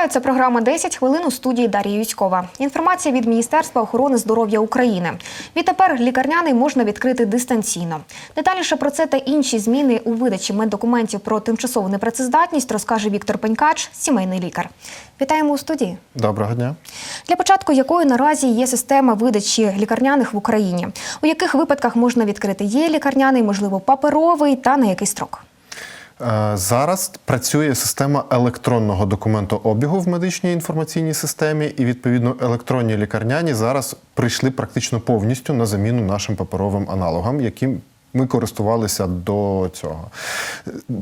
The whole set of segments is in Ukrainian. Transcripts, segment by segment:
Вітаю, це програма «10 хвилин у студії Дар'я Юськова. Інформація від Міністерства охорони здоров'я України. Відтепер лікарняний можна відкрити дистанційно. Детальніше про це та інші зміни у видачі меддокументів про тимчасову непрацездатність розкаже Віктор Пенькач, сімейний лікар. Вітаємо у студії. Доброго дня. Для початку, якою наразі є система видачі лікарняних в Україні, у яких випадках можна відкрити є лікарняний, можливо, паперовий та на який строк? Е, Зараз працює система електронного документообігу в медичній інформаційній системі, і відповідно електронні лікарняні зараз прийшли практично повністю на заміну нашим паперовим аналогам, яким ми користувалися до цього.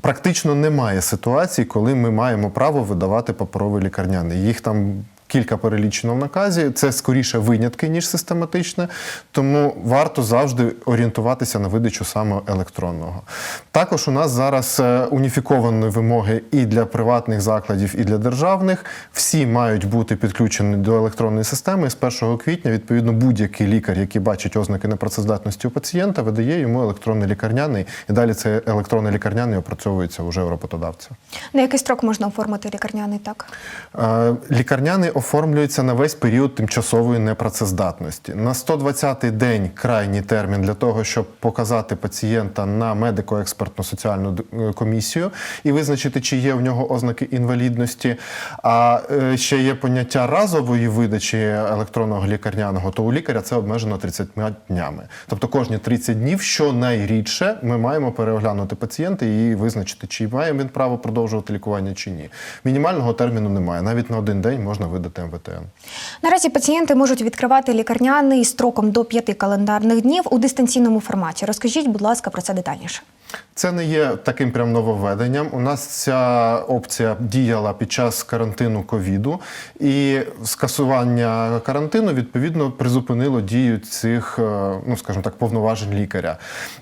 Практично немає ситуації, коли ми маємо право видавати паперовий лікарняний. Їх там. Кілька перелічено в наказі, це скоріше винятки, ніж систематичне, тому варто завжди орієнтуватися на видачу саме електронного. Також у нас зараз е, уніфіковані вимоги і для приватних закладів, і для державних. Всі мають бути підключені до електронної системи. І з 1 квітня, відповідно, будь-який лікар, який бачить ознаки непрацездатності у пацієнта, видає йому електронний лікарняний, і далі цей електронний лікарняний опрацьовується вже у роботодавця. На який строк можна оформити лікарняний так? Е, Лікарняний оформлюється на весь період тимчасової непрацездатності. На 120-й день крайній термін для того, щоб показати пацієнта на медико-експертну соціальну е, комісію і визначити, чи є в нього ознаки інвалідності. А е, ще є поняття разової видачі електронного лікарняного, то у лікаря це обмежено 30 днями. Тобто кожні 30 днів, що найрідше, ми маємо переглянути пацієнта і визначити, чи має він право продовжувати лікування чи ні. Мінімального терміну немає. Навіть на один день можна видати МВТН. Наразі пацієнти можуть відкривати лікарняний строком до п'яти календарних днів у дистанційному форматі. Розкажіть, будь ласка, про це детальніше. Це не є таким прям нововведенням. У нас ця опція діяла під час карантину ковіду, і скасування карантину відповідно призупинило дію цих, е, ну скажімо так, повноважень лікаря.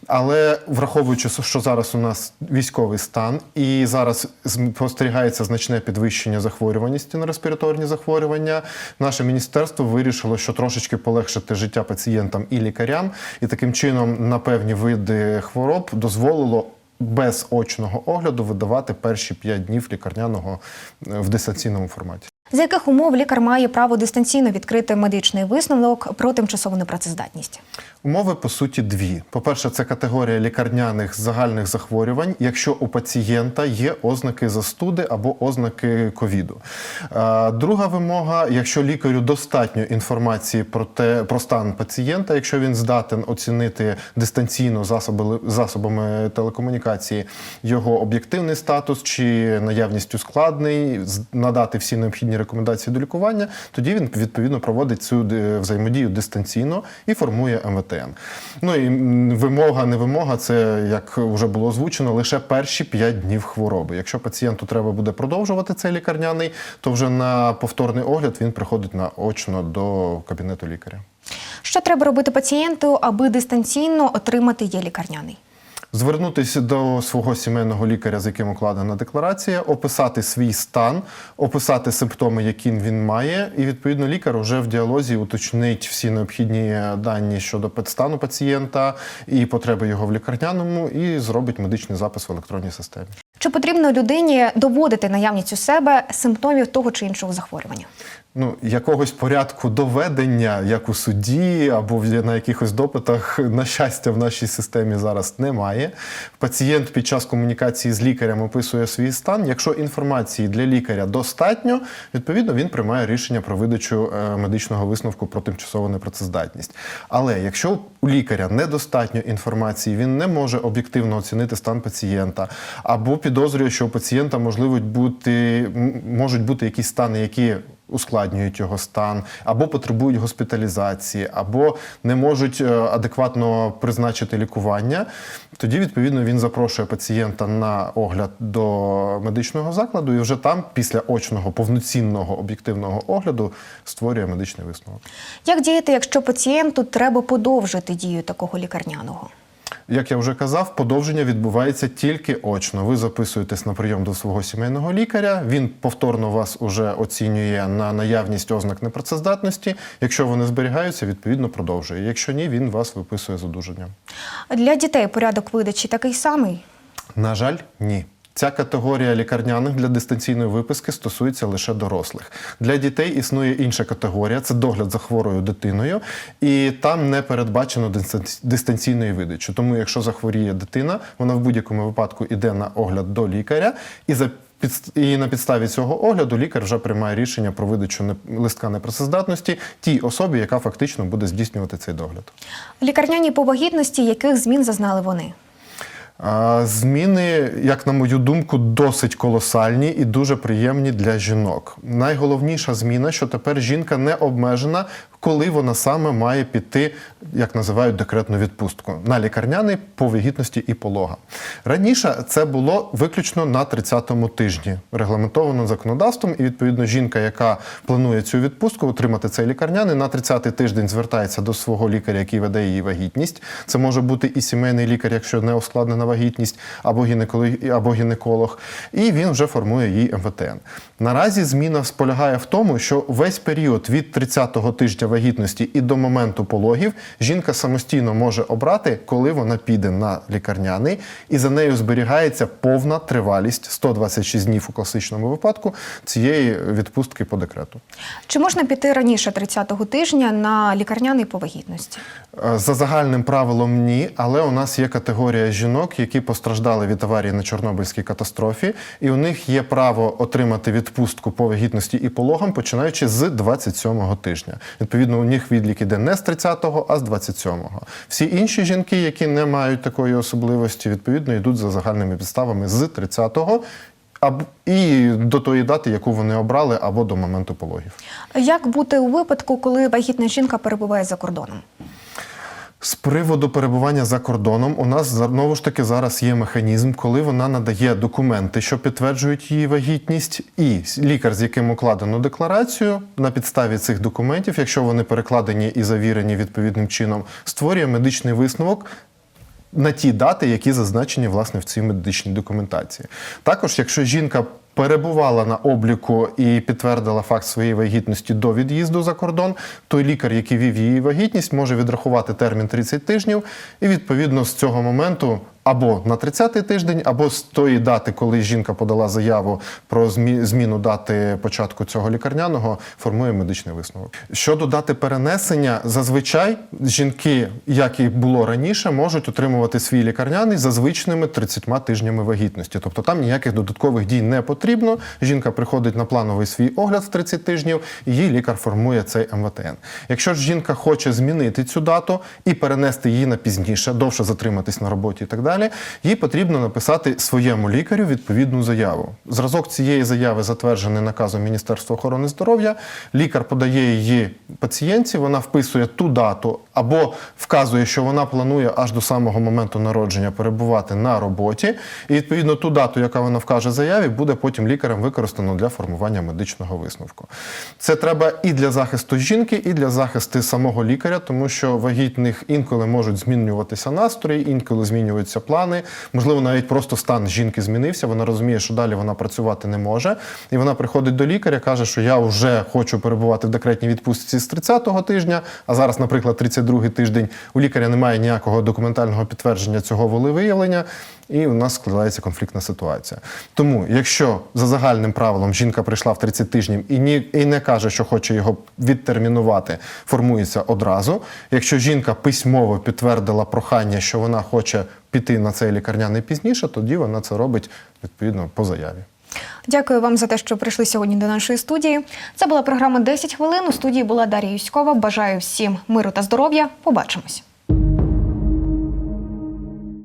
Але враховуючи, що зараз у нас військовий стан, і зараз спостерігається значне підвищення захворюваності на респіраторні захворювання, наше міністерство вирішило, що трошечки полегшити життя пацієнтам і лікарям, і таким чином на певні види хвороб дозволило. Без очного огляду видавати перші 5 днів лікарняного е, в дистанційному форматі. За яких умов лікар має право дистанційно відкрити медичний висновок про тимчасову непрацездатність? Умови по суті дві. По-перше, це категорія лікарняних загальних захворювань, якщо у пацієнта є ознаки застуди або ознаки ковіду. Е, Друга вимога, якщо лікарю достатньо інформації про те про стан пацієнта, якщо він здатен оцінити дистанційно засоби, засобами телекомунікації його об'єктивний статус чи наявність ускладнень, надати всі необхідні рекомендації до лікування, тоді він відповідно проводить цю е, взаємодію дистанційно і формує МВТН. Ну і вимога, не вимога, це як вже було озвучено, лише перші 5 днів хвороби. Якщо пацієнту треба буде продовжувати цей лікарняний, то вже на повторний огляд він приходить наочно до кабінету лікаря. Що треба робити пацієнту, аби дистанційно отримати є лікарняний? Звернутися до свого сімейного лікаря, з яким укладена декларація, описати свій стан, описати симптоми, які він має, і відповідно лікар вже в діалозі уточнить всі необхідні дані щодо стану пацієнта і потреби його в лікарняному, і зробить медичний запис в електронній системі. Чи потрібно людині доводити наявність у себе симптомів того чи іншого захворювання? Ну, якогось порядку доведення, як у суді або на якихось допитах, на щастя, в нашій системі зараз немає. Пацієнт під час комунікації з лікарем описує свій стан. Якщо інформації для лікаря достатньо, відповідно він приймає рішення про видачу е, медичного висновку про тимчасову непрацездатність. Але якщо у лікаря недостатньо інформації, він не може об'єктивно оцінити стан пацієнта, або підозрює, що у пацієнта можливо бути можуть бути якісь стани, які ускладнюють його стан, або потребують госпіталізації, або не можуть е, адекватно призначити лікування. Тоді, відповідно, він запрошує пацієнта на огляд до медичного закладу, і вже там, після очного повноцінного об'єктивного огляду, створює медичний висновок. Як діяти, якщо пацієнту треба подовжити дію такого лікарняного? Як я вже казав, подовження відбувається тільки очно. Ви записуєтесь на прийом до свого сімейного лікаря. Він повторно вас уже оцінює на наявність ознак непрацездатності. Якщо вони зберігаються, відповідно продовжує. Якщо ні, він вас виписує з одужанням. Для дітей порядок видачі такий самий. На жаль, ні. Ця категорія лікарняних для дистанційної виписки стосується лише дорослих. Для дітей існує інша категорія це догляд за хворою дитиною, і там не передбачено дистанці- дистанційної видачі. Тому, якщо захворіє дитина, вона в будь-якому випадку йде на огляд до лікаря і за І на підставі цього огляду лікар вже приймає рішення про видачу листка непрацездатності тій особі, яка фактично буде здійснювати цей догляд. Лікарняні по вагітності, яких змін зазнали вони? Зміни, як на мою думку, досить колосальні і дуже приємні для жінок. Найголовніша зміна, що тепер жінка не обмежена, коли вона саме має піти, як називають декретну відпустку, на лікарняний по вагітності і пологам. Раніше це було виключно на 30-му тижні, регламентовано законодавством, і відповідно жінка, яка планує цю відпустку, отримати цей лікарняний, на 30-й тиждень звертається до свого лікаря, який веде її вагітність. Це може бути і сімейний лікар, якщо не ускладнена вагітність, або гінеколог, або гінеколог, і він вже формує їй МВТН. Наразі зміна полягає в тому, що весь період від 30-го тижня вагітності і до моменту пологів жінка самостійно може обрати, коли вона піде на лікарняний, і за нею зберігається повна тривалість 126 днів у класичному випадку цієї відпустки по декрету. Чи можна піти раніше 30-го тижня на лікарняний по вагітності? Е, За загальним правилом ні, але у нас є категорія жінок, які постраждали від аварії на Чорнобильській катастрофі, і у них є право отримати відпустку по вагітності і пологам, починаючи з 27-го тижня. Відповідно, у них відлік іде не з 30-го, а з 27-го. Всі інші жінки, які не мають такої особливості, відповідно йдуть за загальними підставами з 30-го. Або і до тої дати, яку вони обрали, або до моменту пологів. Як бути у випадку, коли вагітна жінка перебуває за кордоном? З приводу перебування за кордоном, у нас знову ж таки зараз є механізм, коли вона надає документи, що підтверджують її вагітність, і лікар, з яким укладено декларацію, на підставі цих документів, якщо вони перекладені і завірені відповідним чином, створює медичний висновок. На ті дати, які зазначені власне в цій медичній документації. Також, якщо жінка перебувала на обліку і підтвердила факт своєї вагітності до від'їзду за кордон, той лікар, який вів її вагітність, може відрахувати термін 30 тижнів, і відповідно з цього моменту. Або на 30-й тиждень, або з тої дати, коли жінка подала заяву про змі- зміну дати початку цього лікарняного, формує медичний висновок. Щодо дати перенесення, зазвичай жінки, як і було раніше, можуть отримувати свій лікарняний за звичними 30 тижнями вагітності. Тобто там ніяких додаткових дій не потрібно. Жінка приходить на плановий свій огляд в 30 тижнів, і їй лікар формує цей МВТН. Якщо ж жінка хоче змінити цю дату і перенести її на пізніше, довше затриматись на роботі і так далі, їй потрібно написати своєму лікарю відповідну заяву. Зразок цієї заяви затверджений наказом Міністерства охорони здоров'я. Лікар подає її пацієнтці, вона вписує ту дату або вказує, що вона планує аж до самого моменту народження перебувати на роботі. І відповідно ту дату, яка вона вкаже в заяві, буде потім лікарем використано для формування медичного висновку. Це треба і для захисту жінки, і для захисту самого лікаря, тому що вагітних інколи можуть змінюватися настрої, інколи змінюються плани. Можливо, навіть просто стан жінки змінився. Вона розуміє, що далі вона працювати не може. І вона приходить до лікаря, каже, що я вже хочу перебувати в декретній відпустці з 30-го тижня, а зараз, наприклад, 32-й тиждень у лікаря немає ніякого документального підтвердження цього волевиявлення, і у нас складається конфліктна ситуація. Тому, якщо за загальним правилом жінка прийшла в 30 тижнів і ні і не каже, що хоче його відтермінувати, формується одразу. Якщо жінка письмово підтвердила прохання, що вона хоче піти на цей лікарняний пізніше, тоді вона це робить відповідно по заяві. Дякую вам за те, що прийшли сьогодні до нашої студії. Це була програма «10 хвилин. У студії була Дар'я Юськова. Бажаю всім миру та здоров'я. Побачимось.